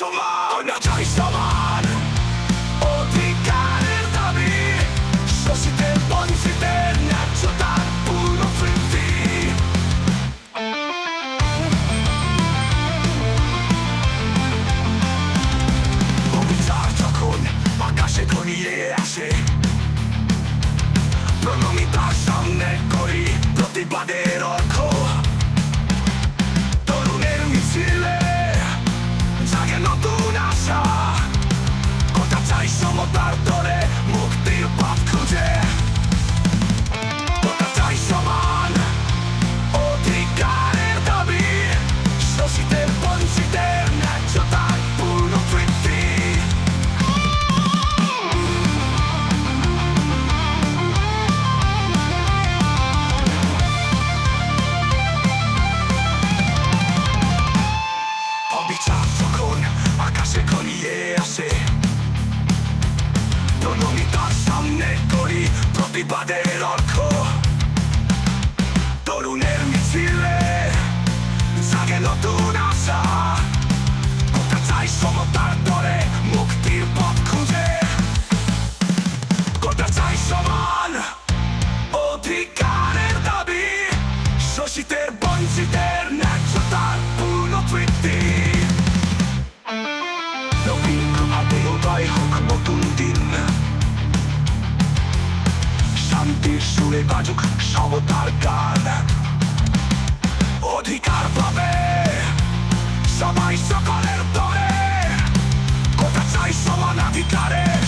Суман, очей суман Odicare mi Що сіте, боні сіте Наче так пуно সামনে করি প্রতিবাদের অর্থ সুরে বাজুক সমতার গান অধিকার পাবে সবাই সকলের দলে কথা চাই সমান অধিকারে